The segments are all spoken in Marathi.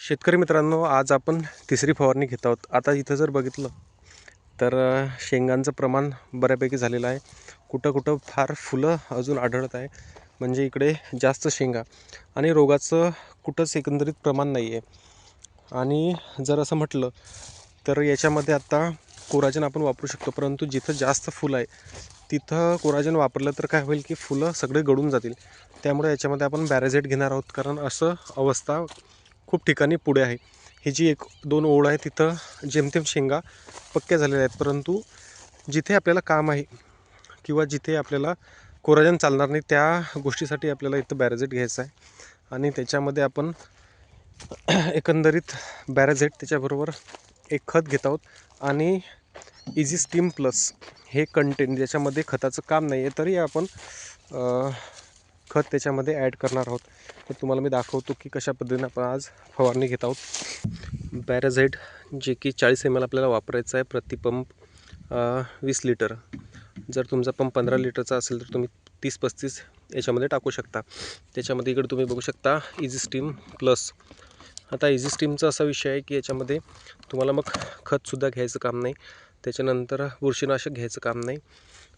शेतकरी मित्रांनो आज आपण तिसरी फवारणी घेत आहोत. आता इथं जर बघितलं तर शेंगांचं प्रमाण बऱ्यापैकी झालेलं आहे. कुठं कुठं फार फुलं अजून आढळत आहे. म्हणजे इकडे जास्त शेंगा. आणि रोगाचं कुठंच एकंदरीत प्रमाण नाही आहे आणि जर असं म्हटलं तर याच्यामध्ये आता कोराजन आपण वापरू शकतो. परंतु जिथं जास्त फुलं आहे तिथं कोराजन वापरलं तर काय होईल की फुलं सगळे गळून जातील. त्यामुळे याच्यामध्ये आपण बॅरेझेट घेणार आहोत. कारण असं अवस्था खूप ठिकाणी पुढे आहे. ही जी एक दोन ओळ आहे तिथं जेमतेम शेंगा पक्क्या झालेल्या आहेत. परंतु जिथे आपल्याला काम आहे किंवा जिथे आपल्याला कोराजन चालणार नाही त्या गोष्टीसाठी आपल्याला इथं बॅरेझेट घ्यायचं आहे. आणि त्याच्यामध्ये आपण एकंदरीत बॅरेझेट त्याच्याबरोबर एक खत घेत आहोत. आणि इझी स्टीम प्लस हे कंटेंट ज्याच्यामध्ये खताचं काम नाही आहे तरी आपण खत त्याच्यामध्ये ॲड करणार आहोत. तर तुम्हाला मी दाखवतो की कशा पद्धतीने आपण आज फवारणी घेत आहोत. बॅराझाईड जे की चाळीस एम एल आपल्याला वापरायचं आहे प्रति पंप वीस लिटर जर तुमचा पंप पंधरा लिटरचा असेल तर तुम्ही तीस पस्तीस याच्यामध्ये टाकू शकता. त्याच्यामध्ये इकडे तुम्ही बघू शकता इझी स्टीम प्लस आता इझी स्टीमचा असा विषय आहे की याच्यामध्ये तुम्हाला मग खतसुद्धा घ्यायचं काम नाही. त्याच्यानंतर बुरशीनाशक घ्यायचं काम नाही.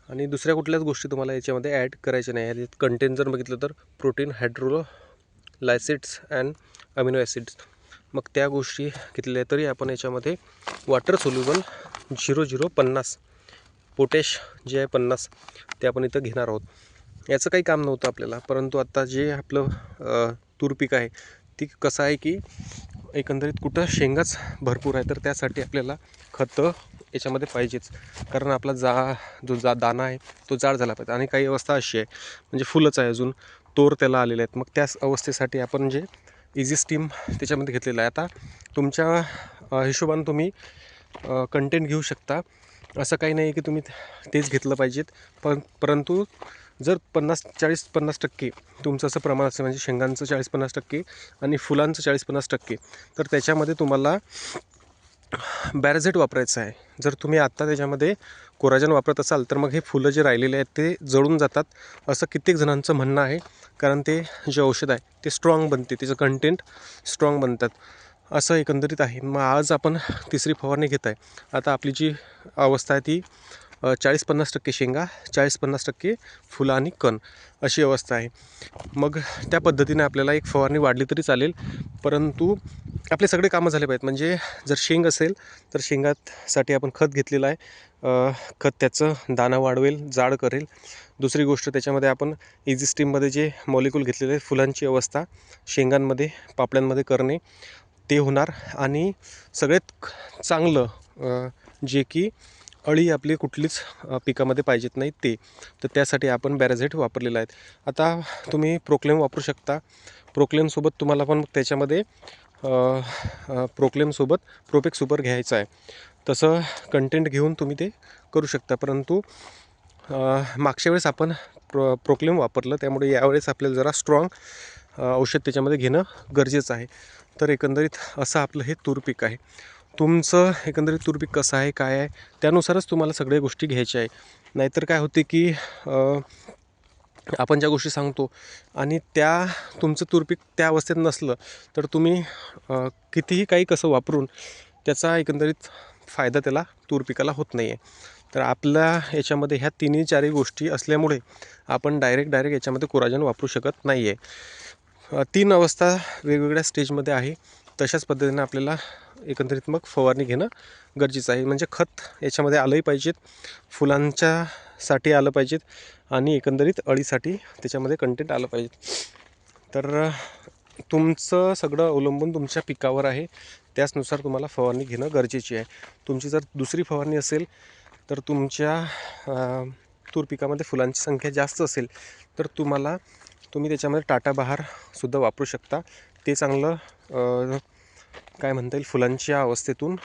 आणि दुसऱ्या कुठल्याच गोष्टी तुम्हाला याच्यामध्ये ॲड करायच्या नाही. याच्यात कंटेन जर बघितलं तर protein hydrolysates and amino acids मग त्या गोष्टी घेतलेल्या तरी आपण याच्यामध्ये वॉटर सोल्युबल झिरो झिरो पन्नास पोटॅश जे आहे पन्नास ते आपण इथं घेणार आहोत. याचं काही काम नव्हतं आपल्याला परंतु आता जे आपलं तूर पीक आहे ती कसं आहे की एकंदरीत कुठं शेंगाच भरपूर आहे तर त्यासाठी आपल्याला खतं याच्यामध्ये पाहिजेच. कारण आपला जा जो जा दाना आहे तो जाड झाला पाहिजे. आणि काही अवस्था अशी आहे म्हणजे फुलंच आहे अजून. तोर त्याला आलेले आहेत. मग त्याच अवस्थेसाठी आपण जे इझी स्टीम त्याच्यामध्ये घेतलेलं आहे. आता तुमच्या हिशोबाने हिशोबानं तुम्ही कंटेंट घेऊ शकता. असं काही नाही की तुम्ही तेच घेतलं पाहिजेत. पण परंतु जर पन्नास चाळीस पन्नास टक्के तुमचं असं प्रमाण असेल म्हणजे शेंगांचं चाळीस पन्नास टक्के आणि फुलांचं चाळीस पन्नास टक्के तर त्याच्यामध्ये तुम्हाला बॅरझेट वापरायचं आहे. जर तुम्ही आत्ता त्याच्यामध्ये कोराजन वापरत असाल तर मग हे फुलं जे राहिलेले आहेत ते जळून जातात. असं कित्येक जणांचं म्हणणं आहे कारण ते जे औषध आहे ते स्ट्रॉंग बनते. त्याचं कंटेंट स्ट्रॉंग बनतात. असं एकंदरीत आहे. मग आज आपण तिसरी फवारणी घेत आहे. आता आपली जी अवस्था आहे ती चाळीस पन्नास टक्के शेंगा चाळीस पन्नास टक्के फुलं आणि कण अशी अवस्था आहे. मग त्या पद्धतीने आपल्याला एक फवारणी वाढली तरी चालेल परंतु आपले सगळे कामं झाले पाहिजेत. म्हणजे जर शेंग असेल तर शेंगासाठी आपण खत घेतलेलं आहे. खत त्याचं दाणा वाढवेल जाड करेल. दुसरी गोष्ट त्याच्यामध्ये आपण इझी स्टीममध्ये जे मॉलिक्यूल घेतलेले आहेत फुलांची अवस्था शेंगांमध्ये पापड्यांमध्ये करणे ते होणार. आणि सगळ्यात चांगलं जे की अळी आपली कुठलीच पिकामध्ये पाहिजेत नाही ते. तर त्यासाठी आपण बॅरेझेट वापरलेलं आहेत आता तुम्ही प्रोक्लेम वापरू शकता. प्रोक्लेमसोबत तुम्हाला पण त्याच्यामध्ये प्रोक्लेमसोबत प्रोपेक सुपर घ्यायचं आहे. तसं कंटेंट घेऊन तुम्ही ते करू शकता. परंतु मागच्या वेळेस आपण प्रो प्रोक्लेम वापरलं. त्यामुळे यावेळेस आपल्याला जरा स्ट्रॉंग औषध त्याच्यामध्ये घेणं गरजेचं आहे. तर एकंदरीत असं आपलं हे तूर पीक आहे. तुमचं एकंदरीत तुरपीक कसं आहे काय आहे त्यानुसारच तुम्हाला सगळ्या गोष्टी घ्यायच्या आहे. नाहीतर काय होते की आपण ज्या गोष्टी सांगतो आणि त्या तुमचं तुरपीक त्या अवस्थेत नसलं तर तुम्ही कितीही काही कसं वापरून त्याचा एकंदरीत फायदा त्याला तुरपिकाला होत नाही आहे तर आपल्या याच्यामध्ये ह्या तिन्ही चारही गोष्टी असल्यामुळे आपण डायरेक्ट डायरेक्ट याच्यामध्ये कोराजन वापरू शकत नाही आहे तीन अवस्था वेगवेगळ्या स्टेजमध्ये आहे. तशाच पद्धतीने आपल्याला एकंदरीत मग फवारणी घेणं गरजेचं आहे. म्हणजे खत याच्यामध्ये आलंही पाहिजेत फुलांच्यासाठी आलं पाहिजेत आणि एकंदरीत अळीसाठी त्याच्यामध्ये कंटेंट आलं पाहिजे तर तुमचं सगळं अवलंबून तुमच्या पिकावर आहे त्याचनुसार तुम्हाला फवारणी घेणं गरजेची आहे. तुमची जर दुसरी फवारणी असेल तर तुमच्या तूर पिकामध्ये फुलांची संख्या जास्त असेल तर तुम्हाला तुम्ही त्याच्यामध्ये टाटा बहारसुद्धा वापरू शकता. ते चांगलं काय म्हणता येईल? फुलांच्या अवस्थेतून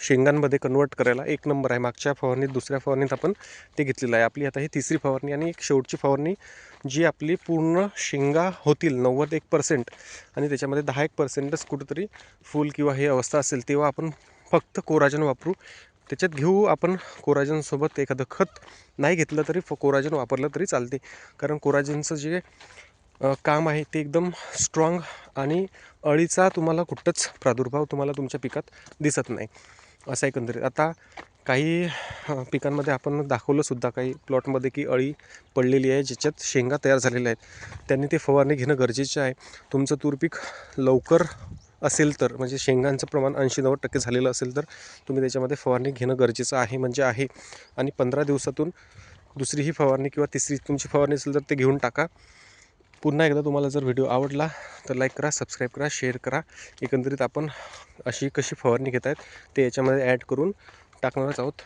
शेंगांमध्ये कन्वर्ट करायला एक नंबर आहे. मागच्या फवारणीत दुसऱ्या फवारणीत आपण ते घेतलेलं आहे. आपली आता ही तिसरी फवारणी आणि एक शेवटची फवारणी जी आपली पूर्ण शेंगा होतील नव्वद एक पर्सेंट आणि त्याच्यामध्ये दहा एक पर्सेंटच कुठंतरी फूल किंवा हे अवस्था असेल तेव्हा आपण फक्त कोराजन वापरू. त्याच्यात घेऊ आपण कोराजनसोबत एखादं खत नाही घेतलं तरी फ कोराजन वापरलं तरी चालते. कारण कोराजनचं जे काम आहे ते एकदम स्ट्रॉंग आणि अळीचा तुम्हाला कुठंच प्रादुर्भाव तुम्हाला तुमच्या पिकात दिसत नाही. असा एकंदरीत. आता काही पिकांमध्ये आपण दाखवलंसुद्धा काही प्लॉटमध्ये की अळी पडलेली आहे ज्याच्यात शेंगा तयार झालेल्या आहेत. त्यांनी ते फवारणी घेणं गरजेचं आहे. तुमचं तूर पीक लवकर असेल तर म्हणजे शेंगांचं प्रमाण ऐंशी नव्वद टक्के झालेलं असेल तर तुम्ही त्याच्यामध्ये फवारणी घेणं गरजेचं आहे म्हणजे आहे. आणि पंधरा दिवसातून दुसरी ही फवारणी किंवा तिसरी तुमची फवारणी असेल तर ते घेऊन टाका. पुन्हा एकदा तुम्हाला जर व्हिडिओ आवडला तर लाईक करा सबस्क्राईब करा शेअर करा. एकंदरीत आपण अशी कशी फवारणी घेत आहेत ते याच्यामध्ये ॲड करून टाकणारच आहोत.